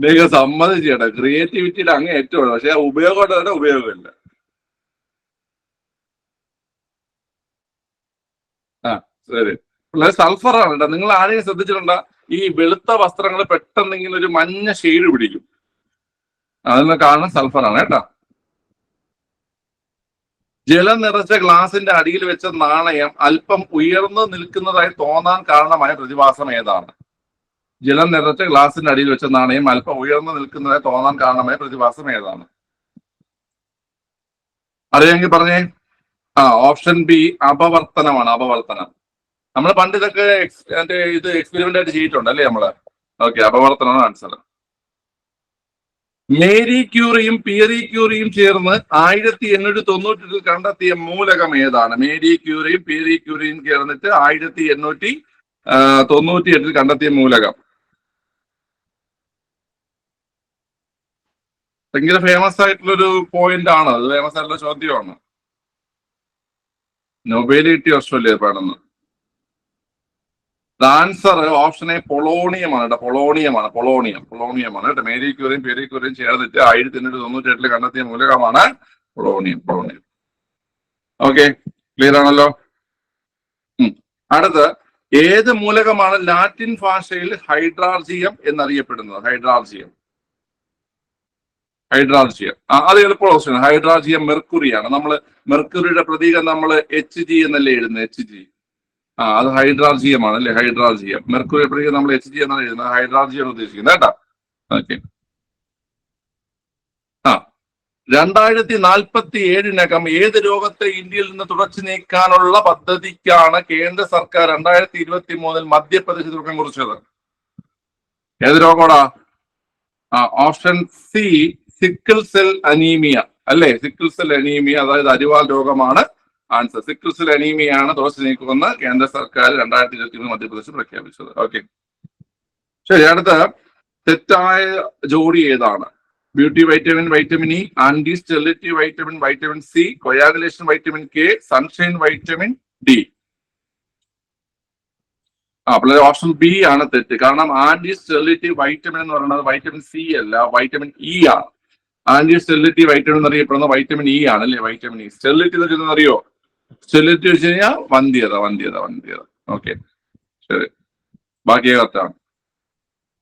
നിങ്ങൾ സമ്മതിച്ചു ചേട്ടാ ക്രിയേറ്റിവിറ്റിയിൽ അങ്ങ് ഏറ്റവും പക്ഷെ ഉപയോഗം ഉപയോഗമില്ല. ആ ശരി. പിള്ളേർ സൾഫർ ആണ് കേട്ടോ. നിങ്ങൾ ആരെയും ശ്രദ്ധിച്ചിട്ടുണ്ടോ? ഈ വെളുത്ത വസ്ത്രങ്ങൾ പെട്ടെന്നെങ്കിലും ഒരു മഞ്ഞ ഷെയ്ഡ് പിടിക്കും. അതിന് കാരണം സൾഫർ ആണ് കേട്ടോ. ജലം നിറച്ച ഗ്ലാസിന്റെ അടിയിൽ വെച്ച നാണയം അല്പം ഉയർന്നു നിൽക്കുന്നതായി തോന്നാൻ കാരണമായ പ്രതിഭാസം ഏതാണ്? ജലം നിറച്ച ഗ്ലാസിന്റെ അടിയിൽ വെച്ച നാണയം അല്പം ഉയർന്നു നിൽക്കുന്നതായി തോന്നാൻ കാരണമായ പ്രതിഭാസം ഏതാണ്? അറിയാമെങ്കിൽ പറഞ്ഞേ. ആ ഓപ്ഷൻ ബി അപവർത്തനമാണ് അപവർത്തനം. നമ്മൾ പണ്ട് ഇതൊക്കെ ഇത് എക്സ്പെരിമെന്റ് ആയിട്ട് ചെയ്തിട്ടുണ്ട് അല്ലേ നമ്മൾ? ഓക്കെ അപവർത്തനമാണ് ആൻസർ മേരി ക്യൂറിയും പിയറി ക്യൂറിയും ചേർന്ന് ആയിരത്തി എണ്ണൂറ്റി തൊണ്ണൂറ്റി കണ്ടെത്തിയ മൂലകം ഏതാണ്? മേരി ക്യൂറിയും പിയറി ക്യൂറിയും ചേർന്നിട്ട് ആയിരത്തി എണ്ണൂറ്റി തൊണ്ണൂറ്റി എട്ടിൽ കണ്ടെത്തിയ മൂലകം. ഭയങ്കര ഫേമസ് ആയിട്ടുള്ളൊരു പോയിന്റ് ആണ്. അത് ഫേമസ് ആയിട്ടുള്ള ചോദ്യമാണ്. നൊബേൽ കിട്ടിയ ഓസ്ട്രേലിയ പാടുന്നു ആൻസർ ഓപ്ഷൻ എ പൊളോണിയമാണ് കേട്ടോ പൊളോണിയമാണ് പൊളോണിയം പൊളോണിയമാണ് കേട്ടോ മേരി ക്യൂറിയും പേരി ക്യൂറിയും ചേർന്നിട്ട് ആയിരത്തി എണ്ണൂറ്റി തൊണ്ണൂറ്റി എട്ടിൽ കണ്ടെത്തിയ മൂലകമാണ് പൊളോണിയം പൊളോണിയം ഓക്കെ ക്ലിയർ ആണല്ലോ. അടുത്ത് ഏത് മൂലകമാണ് ലാറ്റിൻ ഭാഷയിൽ ഹൈഡ്രാർജിയം എന്നറിയപ്പെടുന്നത്? ഹൈഡ്രാർജിയം ഹൈഡ്രാർജിയം അത് എളുപ്പമുള്ള ക്വസ്റ്റ്യൻ ഹൈഡ്രാർജിയം മെർക്കുറിയാണ്. നമ്മൾ മെർക്കുറിയുടെ പ്രതീകം നമ്മൾ എച്ച് ജി എന്നല്ലേ എഴുതുന്നത്? എച്ച് ജി ആ അത് ഹൈഡ്രാർജിയമാണ് അല്ലേ? ഹൈഡ്രാർജിയം മെർക്കുറി പ്രതീകം നമ്മൾ എച്ച് ജി എന്നാണ് എഴുതുന്നത്. ഹൈഡ്രാൾജിയാണ് ഉദ്ദേശിക്കുന്നത്. കേട്ടോ? ഓക്കെ. ആ രണ്ടായിരത്തി നാൽപ്പത്തി ഏഴിനകം ഏത് രോഗത്തെ ഇന്ത്യയിൽ നിന്ന് തുടച്ചു നീക്കാനുള്ള പദ്ധതിക്കാണ് കേന്ദ്ര സർക്കാർ രണ്ടായിരത്തി ഇരുപത്തി മൂന്നിൽ മധ്യപ്രദേശ് തുടക്കം കുറിച്ചത്? ഏത് രോഗമാടാ? ആ option C sickle cell anaemia അല്ലേ? സിക്കിൾ സെൽ അനീമിയ അതായത് അരിവാൾ രോഗമാണ് ആൻസർ. സിക്കിൾ സെൽ അനീമിയാണ് ദോശ നീക്കുമെന്ന് കേന്ദ്ര സർക്കാർ രണ്ടായിരത്തി ഇരുപത്തി മൂന്ന് മധ്യപ്രദേശ് പ്രഖ്യാപിച്ചത്. ഓക്കെ. ശരി അടുത്ത. തെറ്റായ ജോഡി ഏതാണ്? Beauty vitamin vitamin E anti sterility vitamin vitamin C coagulation vitamin K sunshine vitamin D. ആ അപ്പോൾ ഓപ്ഷൻ ബി ആണ് തെറ്റ്. കാരണം ആന്റി സ്റ്റെറിലിറ്റി വൈറ്റമിൻ എന്ന് പറയുന്നത് വൈറ്റമിൻ സി അല്ല വൈറ്റമിൻ ഇ ആണ്. ആന്റി സ്റ്റെറിലിറ്റി വൈറ്റമിൻ എന്നറിയപ്പെടുന്ന വൈറ്റമിൻ ഇ ആണ് അല്ലെ? വൈറ്റമിൻ ഇ സ്റ്റെറിലിറ്റി എന്ന് വെച്ചാൽ അറിയോ? സ്റ്റെറിലിറ്റി വെച്ച് കഴിഞ്ഞാൽ വന്ധ്യത വന്ധ്യത വന്ധ്യത. ഓക്കെ ശരി. ബാക്കി കത്താണ്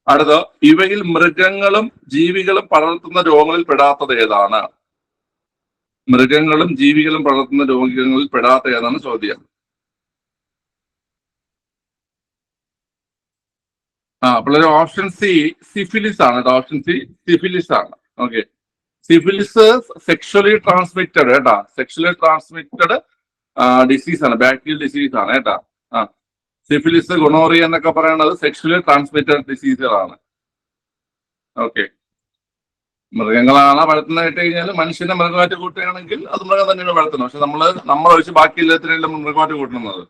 അടുത്ത ഇവയിൽ മൃഗങ്ങളും ജീവികളും പടർത്തുന്ന രോഗങ്ങളിൽ പെടാത്തത് ഏതാണ്? മൃഗങ്ങളും ജീവികളും പടർത്തുന്ന രോഗങ്ങളിൽ പെടാത്ത ഏതാണ്? ചോദ്യം. ആ പിള്ളേർ ഓപ്ഷൻ സി സിഫിലിസ് ആണ് ഓപ്ഷൻ സി സിഫിലിസ് ആണ് ഓക്കെ സിഫിലിസ് സെക്ഷലി ട്രാൻസ്മിറ്റഡ് കേട്ടാ സെക്ഷലി ട്രാൻസ്മിറ്റഡ് ഡിസീസ് ആണ്. ബാക്ടീരിയൽ ഡിസീസ് ആണ് കേട്ടാ ആ. സിഫിലിസ് ഗുണോറിയ എന്നൊക്കെ പറയുന്നത് സെക്ഷലി ട്രാൻസ്മിറ്റഡ് ഡിസീസുകളാണ് ഓക്കെ. മൃഗങ്ങളാണ് വളർത്തുന്നത് ഇട്ട് കഴിഞ്ഞാൽ മനുഷ്യനെ മൃഗമായിട്ട് കൂട്ടുകയാണെങ്കിൽ അത് മൃഗം തന്നെയാണ് വളർത്തുന്നത്. പക്ഷെ നമ്മൾ നമ്മളൊഴിച്ച് ബാക്കി എല്ലാത്തിനെല്ലാം മൃഗമായിട്ട് കൂട്ടുന്നത്?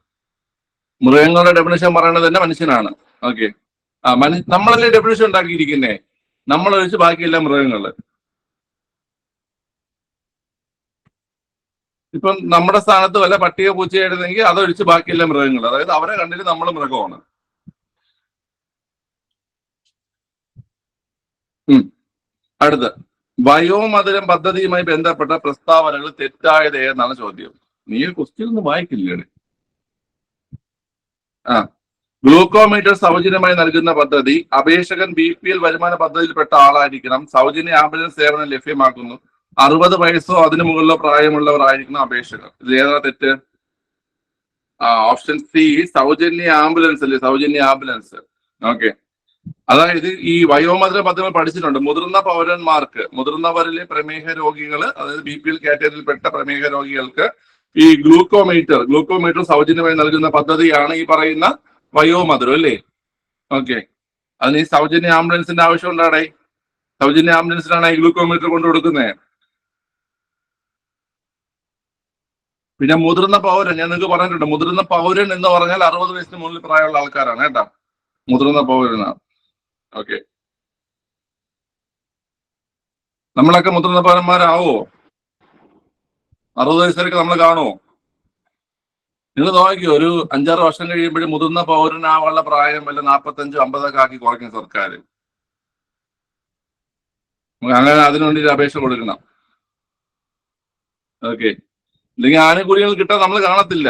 മൃഗങ്ങളുടെ ഡെഫിനേഷൻ പറയുന്നത് തന്നെ മനുഷ്യനാണ്. ഓക്കെ. ആ മനു നമ്മളല്ലേ ഡെഫിനേഷൻ ഉണ്ടാക്കിയിരിക്കുന്നേ? നമ്മളൊഴിച്ച് ബാക്കിയെല്ലാം മൃഗങ്ങൾ. ഇപ്പം നമ്മുടെ സ്ഥാനത്ത് വല്ല പട്ടിക പൂച്ചയായിരുന്നെങ്കിൽ അതൊഴിച്ച് ബാക്കിയെല്ലാം മൃഗങ്ങൾ. അതായത് അവരെ കണ്ടിൽ നമ്മൾ മൃഗമാണ്. അടുത്ത. വയോമധുരം പദ്ധതിയുമായി ബന്ധപ്പെട്ട പ്രസ്താവനകൾ തെറ്റായത് ഏതെന്നാണ് ചോദ്യം. നീ ക്വസ്റ്റ്യൻ ഒന്നും വായിക്കില്ലേ ആ. ഗ്ലൂക്കോമീറ്റർ സൗജന്യമായി നൽകുന്ന പദ്ധതി അപേക്ഷകൻ ബി പി എൽ വരുമാന പദ്ധതിയിൽപ്പെട്ട ആളായിരിക്കണം. സൗജന്യ ആംബുലൻസ് സേവനം ലഭ്യമാക്കുന്നു. അറുപത് വയസ്സോ അതിനു മുകളിലോ പ്രായമുള്ളവരായിരിക്കണം അപേക്ഷകർ. ഇത് ഏതാ തെറ്റ്? ഓപ്ഷൻ സി സൗജന്യ ആംബുലൻസ് അല്ലേ? സൗജന്യ ആംബുലൻസ്. ഓക്കെ അതായത് ഈ വയോമധുര പദ്ധതി പഠിച്ചിട്ടുണ്ട്. മുതിർന്ന പൗരന്മാർക്ക് മുതിർന്നവരിലെ പ്രമേഹ രോഗികൾ അതായത് ബി പി എൽ കാറ്റഗറിയിൽപ്പെട്ട പ്രമേഹ രോഗികൾക്ക് ഈ ഗ്ലൂക്കോമീറ്റർ ഗ്ലൂക്കോമീറ്റർ സൗജന്യമായി നൽകുന്ന പദ്ധതിയാണ് ഈ പറയുന്ന വയോമധുരം അല്ലേ? ഓക്കെ അതിന് ഈ സൗജന്യ ആംബുലൻസിന്റെ ആവശ്യം ഉണ്ടാടേ സൗജന്യ ആംബുലൻസിനാണ് ഈ ഗ്ലൂക്കോമീറ്റർ കൊണ്ടു കൊടുക്കുന്നത് പിന്നെ മുതിർന്ന പൗരൻ ഞാൻ നിങ്ങൾക്ക് പറഞ്ഞിട്ടുണ്ട് മുതിർന്ന പൗരൻ എന്ന് പറഞ്ഞാൽ അറുപത് വയസ്സിന് മുകളിൽ പ്രായമുള്ള ആൾക്കാരാണ് കേട്ടോ? മുതിർന്ന പൗരനാണ് ഓക്കെ നമ്മളൊക്കെ മുതിർന്ന പൗരന്മാരാവോ? അറുപത് വയസ്സിലേക്ക് നമ്മൾ കാണുമോ നിങ്ങൾ നോക്കിയോ ഒരു അഞ്ചാറ് വർഷം കഴിയുമ്പോഴും മുതിർന്ന പൗരനാവാനുള്ള പ്രായം വല്ല നാൽപ്പത്തഞ്ചോ അമ്പതൊക്കെ ആക്കി കുറയ്ക്കും സർക്കാർ അങ്ങനെ അതിനുവേണ്ടി അപേക്ഷ കൊടുക്കണം. ഓക്കെ ഇല്ലെങ്കിൽ ആനുകൂല്യങ്ങൾ കിട്ടാൻ നമ്മൾ കാണത്തില്ല.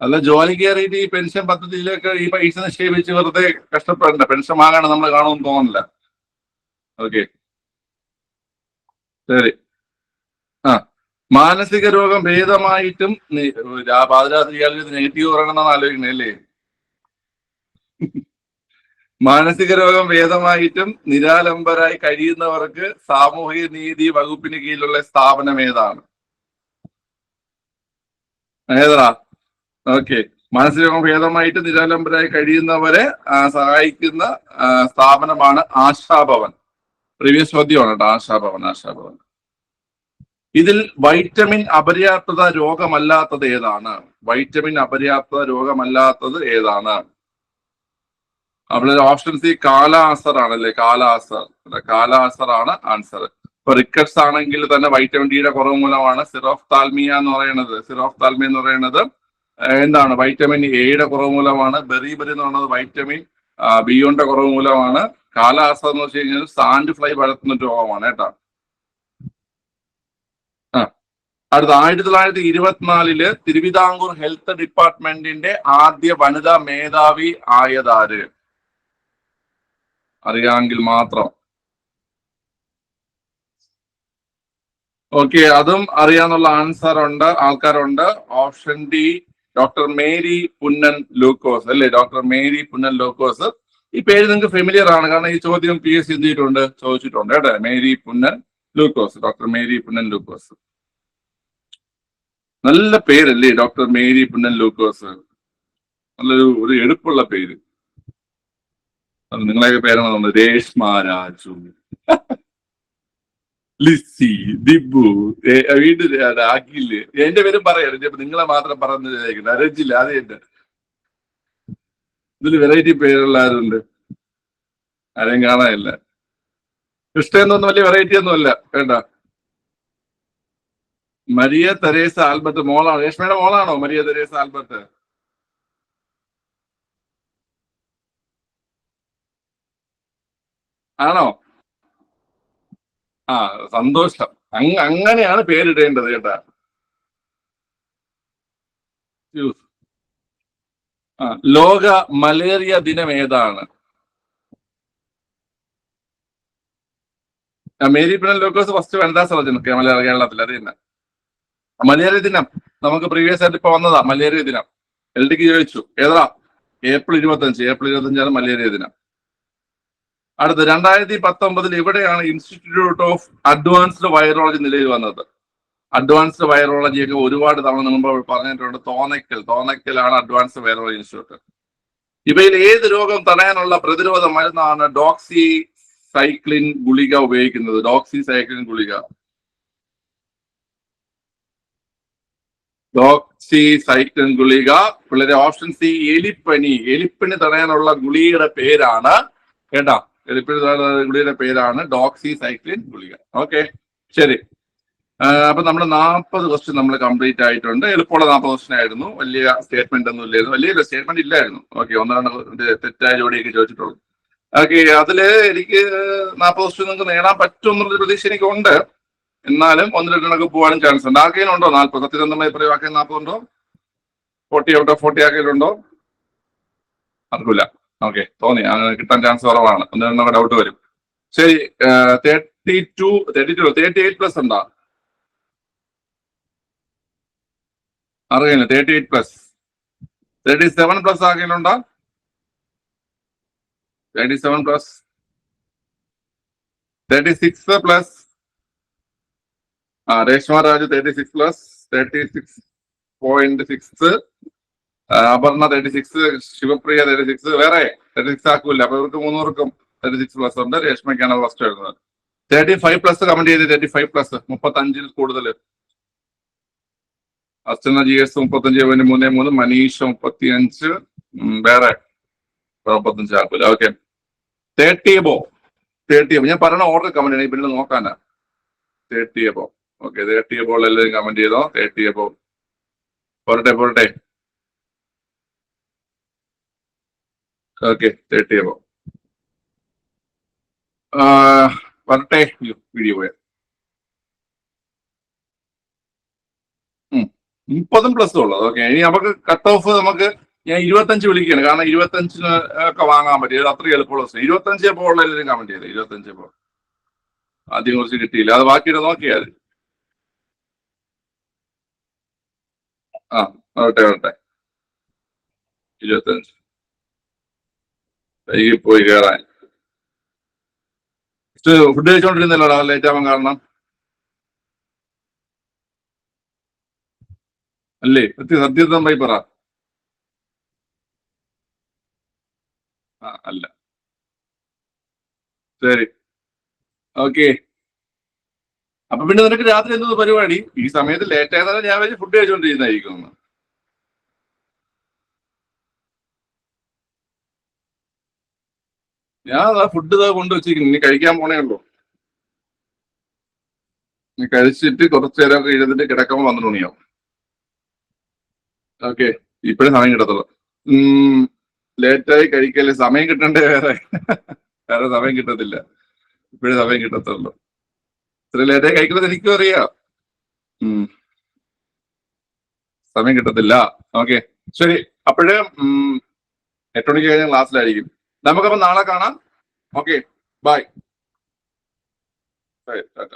അല്ല ജോലി കയറിയിട്ട് ഈ പെൻഷൻ പദ്ധതിയിലൊക്കെ ഈ പൈസ നിക്ഷേപിച്ച് വെറുതെ കഷ്ടപ്പെടണ്ട. പെൻഷൻ വാങ്ങാണ് നമ്മൾ കാണുമെന്ന് തോന്നുന്നില്ല. ഓക്കെ. ശരി. ആ. മാനസിക രോഗം ഭേദമായിട്ടും പാതിരാത്രി നെഗറ്റീവ് പറയണമെന്നാണ് ആലോചിക്കണേ അല്ലേ? മാനസിക രോഗം ഭേദമായിട്ടും നിരാലംബരായി കഴിയുന്നവർക്ക് സാമൂഹിക നീതി വകുപ്പിന് കീഴിലുള്ള സ്ഥാപനം ഏതാണ്? ഏതാ? ഓക്കെ. മാനസിക രോഗം ഭേദമായിട്ട് നിരാലംബരായി കഴിയുന്നവരെ സഹായിക്കുന്ന സ്ഥാപനമാണ് ആശാഭവൻ. പ്രീവിയസ് ചോദ്യമാണ് കേട്ടോ. ആശാഭവൻ ആശാഭവൻ. ഇതിൽ വൈറ്റമിൻ അപര്യാപ്തത രോഗമല്ലാത്തത് ഏതാണ്? വൈറ്റമിൻ അപര്യാപ്തത രോഗമല്ലാത്തത് ഏതാണ്? അവിടെ ഓപ്ഷൻ സി കാലാസർ ആണല്ലേ കാലാസർ കാലാസർ ആണ് ആൻസർ ഇപ്പൊ റിക്കറ്റ്സ് ആണെങ്കിൽ തന്നെ വൈറ്റമിൻ ഡിയുടെ കുറവ് മൂലമാണ് സിറോഫ് താൽമിയ എന്ന് പറയുന്നത്. സിറോഫ് താൽമിയ എന്ന് പറയുന്നത് എന്താണ്? വൈറ്റമിൻ എയുടെ കുറവ് മൂലമാണ്. ബെറി ബെറി എന്ന് പറയുന്നത് വൈറ്റമിൻ ബിയോന്റെ കുറവ് മൂലമാണ്. കാലാസർ എന്ന് വെച്ച് കഴിഞ്ഞാൽ സാൻഡ് ഫ്ലൈ പരത്തുന്ന രോഗമാണ് കേട്ടോ. അടുത്ത ആയിരത്തി തൊള്ളായിരത്തി ഇരുപത്തിനാലിൽ തിരുവിതാംകൂർ ഹെൽത്ത് ഡിപ്പാർട്ട്മെന്റിന്റെ ആദ്യ വനിതാ മേധാവി ആയതാര്? അറിയാമെങ്കിൽ മാത്രം. ഓക്കെ അതും അറിയാന്നുള്ള ആൻസർ ഉണ്ട് ആൾക്കാരുണ്ട്. Option D doctor Mary Punnen Lukose അല്ലേ? ഡോക്ടർ മേരി പുന്നൻ ലൂക്കോസ് ഈ പേര് നിങ്ങൾക്ക് ഫെമിലിയർ ആണ് കാരണം ഈ ചോദ്യം പി എസ് ചെയ്തിട്ടുണ്ട് ചോദിച്ചിട്ടുണ്ട് കേട്ടോ. മേരി പുന്നൻ ലൂക്കോസ് ഡോക്ടർ മേരി പുന്നൻ ലൂക്കോസ് നല്ല പേരല്ലേ ഡോക്ടർ മേരി പുന്നൻ ലൂക്കോസ് നല്ലൊരു ഒരു എടുപ്പുള്ള പേര്. നിങ്ങളെയൊക്കെ പേരാണ് തോന്നുന്നത്? രേഷ്മ രാജു. [laughs] ലിസി ദിബു വീണ്ടും അഖിൽ. എന്റെ പേരും പറയാം ഇപ്പൊ നിങ്ങളെ മാത്രം പറഞ്ഞു രജില്ല അത് എന്റെ ഇതിൽ വെറൈറ്റി പേരുള്ള ആരുണ്ട് ആരെയും കാണാനില്ല. ഇഷ്ടമെന്നൊന്നും വലിയ വെറൈറ്റി ഒന്നും അല്ല വേണ്ട മരിയ തെരേസ ആൽബർട്ട് മോളാണ്? രേഷ്മയുടെ മോളാണോ മരിയ തെരേസ ആൽബർട്ട്? ആണോ? ആ സന്തോഷം. അങ് അങ്ങനെയാണ് പേരിടേണ്ടത് കേട്ടാ. ലോക മലേറിയ ദിനം ഏതാണ്? മേരി പിണൽ ലോക്കോസ് ഫസ്റ്റ് വനിതാ സർജൻ കേരളത്തിൽ അത് തന്നെ. മലേറിയ ദിനം. നമുക്ക് പ്രീവിയസ് ആയിട്ട് ഇപ്പൊ വന്നതാ മലേറിയ ദിനം. എൽ ഡിക്ക് ചോദിച്ചു ഏതാ? ഏപ്രിൽ ഇരുപത്തഞ്ച്. ഏപ്രിൽ ഇരുപത്തഞ്ചാണ് മലേറിയ ദിനം. അടുത്ത് രണ്ടായിരത്തി പത്തൊമ്പതിൽ ഇവിടെയാണ് ഇൻസ്റ്റിറ്റ്യൂട്ട് ഓഫ് അഡ്വാൻസ്ഡ് വൈറോളജി നിലയിൽ വന്നത്. അഡ്വാൻസ്ഡ് വൈറോളജി ഒക്കെ ഒരുപാട് തവണ നമ്മൾ പറഞ്ഞിട്ടുണ്ട്. തോന്നയ്ക്കൽ തോന്നയ്ക്കലാണ് അഡ്വാൻസ്ഡ് വൈറോളജി ഇൻസ്റ്റിറ്റ്യൂട്ട് ഇവയിൽ ഏത് രോഗം തടയാനുള്ള പ്രതിരോധ മരുന്നാണ് ഡോക്സി സൈക്ലിൻ ഗുളിക ഉപയോഗിക്കുന്നത്? ഡോക്സി സൈക്ലിൻ ഗുളിക. ഡോക്സി സൈക്ലിൻ ഗുളിക. പിള്ളേരെ ഓപ്ഷൻ സി എലിപ്പനി. എലിപ്പനി തടയാനുള്ള ഗുളികയുടെ പേരാണ് കേട്ടാ? ഗുളികയുടെ പേരാണ് ഡോക്സി സൈക്ലിൻ ഗുളിക. ഓക്കെ ശരി. അപ്പൊ നമ്മൾ നാൽപ്പത് ക്വസ്റ്റ്യൻ നമ്മൾ കംപ്ലീറ്റ് ആയിട്ടുണ്ട്. എളുപ്പമുള്ള നാൽപ്പത് ക്വസ്റ്റ്യൻ ആയിരുന്നു. വലിയ സ്റ്റേറ്റ്മെന്റ് ഒന്നും ഇല്ലായിരുന്നു. വലിയ സ്റ്റേറ്റ്മെന്റ് ഇല്ലായിരുന്നു. ഓക്കെ ഒന്നാണ് തെറ്റായ ജോഡിയൊക്കെ ചോദിച്ചിട്ടുള്ളൂ. ഓക്കെ അതിൽ എനിക്ക് നാൽപ്പത് ക്വസ്റ്റ്യൻ നിങ്ങൾക്ക് നേടാൻ പറ്റും എന്നുള്ളൊരു പ്രതീക്ഷ എനിക്കുണ്ട്. എന്നാലും ഒന്ന് രണ്ട് കണക്ക് പോകാനും ചാൻസ് ഉണ്ട്. ആർക്കെങ്കിലും ഉണ്ടോ നാൽപ്പത് സത്യസന്ധമായി നാൽപ്പത് ഉണ്ടോ ഫോർട്ടി ഔട്ട് ഓഫ് ഫോർട്ടി ആക്കേലുണ്ടോ ആർക്കില്ല ഓക്കെ തോന്നി. കിട്ടാൻ ചാൻസ് കുറവാണ്. ഒന്ന് രണ്ടെണ്ണം ഡൗട്ട് വരും. ശരി thirty two thirty two thirty eight plus ഉണ്ടോ അറിയില്ല thirty eight plus thirty seven plus ആക്കിയിട്ടുണ്ടോ thirty seven plus thirty six plus ആ Reshma Raju thirty six plus thirty six point six Aparna thirty six Shivapriya thirty six വേറെ thirty six ആക്കൂല അപ്പൊ ഇവർക്ക് മൂന്നൂർക്കും thirty six plus ഉണ്ട്. രേഷ്മയ്ക്കാണ് first വരുന്നത്. Thirty five plus comment ചെയ്ത് തേർട്ടി ഫൈവ് പ്ലസ് മുപ്പത്തി അഞ്ചിൽ കൂടുതൽ. അർച്ചന ജി എസ് മുപ്പത്തഞ്ച് പോയിന്റ് മൂന്ന് മൂന്ന് മനീഷ് മുപ്പത്തി അഞ്ച് വേറെ മുപ്പത്തഞ്ച് ആക്കൂല okay thirty above thirty above ഞാൻ പറഞ്ഞ ഓർഡർ കമന്റ് ചെയ്യണം. പിന്നെ നോക്കാനാ. Thirty above okay thirty above എല്ലാവരും കമന്റ് ചെയ്തോ? തേർട്ടി എബോ പോരട്ടെ പോരട്ടെ. ഓക്കെ തേർട്ടി എബോ വരട്ടെ വീഡിയോ പോയ. മുപ്പതും പ്ലസ് ഉള്ളത് ഓക്കെ ഇനി നമുക്ക് കട്ട് ഓഫ് നമുക്ക് ഞാൻ ഇരുപത്തഞ്ച് വിളിക്കുകയാണ്. കാരണം ഇരുപത്തഞ്ചിന് ഒക്കെ വാങ്ങാൻ പറ്റിയത് ഇത് അത്രയും എളുപ്പമുള്ള പ്രശ്നം. ഇരുപത്തഞ്ച് എപ്പോൾ ഉള്ള എല്ലാവരും കമന്റ് ചെയ്തത് ഇരുപത്തഞ്ച് എപ്പോൾ ആദ്യം കുറച്ച് കിട്ടിയില്ല. അത് ബാക്കിയുടെ നോക്കിയാൽ. ആ വരട്ടെ വരട്ടെ. ഇരുപത്തഞ്ച്. വൈകി പോയി കയറാൻ ഫുഡ് കഴിച്ചോണ്ടിരുന്നല്ലോ ലേറ്റ് ആവാൻ കാരണം? അല്ലേ സത്യ സത്യസന്ധമായി പറ. അല്ല. ശരി. ഓക്കെ. അപ്പൊ പിന്നെ നിനക്ക് രാത്രി എന്തോ പരിപാടി? ഈ സമയത്ത് ലേറ്റ് ആയതാണ് ഞാൻ വെച്ച് ഫുഡ് കഴിച്ചോണ്ടിരുന്നായിരിക്കും ഞാൻ അതാ ഫുഡ് ഇതാ കൊണ്ടുവച്ചിരിക്കുന്നു ഇനി കഴിക്കാൻ പോണേ ഉള്ളൂ. ഇനി കഴിച്ചിട്ട് കുറച്ചു നേരം ഇരുന്നിട്ട് കിടക്കുമ്പോൾ പന്ത്രണ്ട് മണിയാവും. ഓക്കെ ഇപ്പോഴും സമയം കിട്ടത്തുള്ളൂ. ലേറ്റായി കഴിക്കല്ലേ സമയം കിട്ടണ്ടേ വേറെ? വേറെ സമയം കിട്ടത്തില്ല. ഇപ്പോഴും സമയം കിട്ടത്തുള്ളൂ. ഇത്ര ലേറ്റായി കഴിക്കുന്നത് എനിക്കും അറിയാം. സമയം കിട്ടത്തില്ല. ഓക്കെ ശരി. അപ്പോഴേ എട്ട് മണിക്ക് കഴിഞ്ഞാൽ ക്ലാസ്സിലായിരിക്കും നമുക്കപ്പോ നാളെ കാണാം. Okay bye bye tata.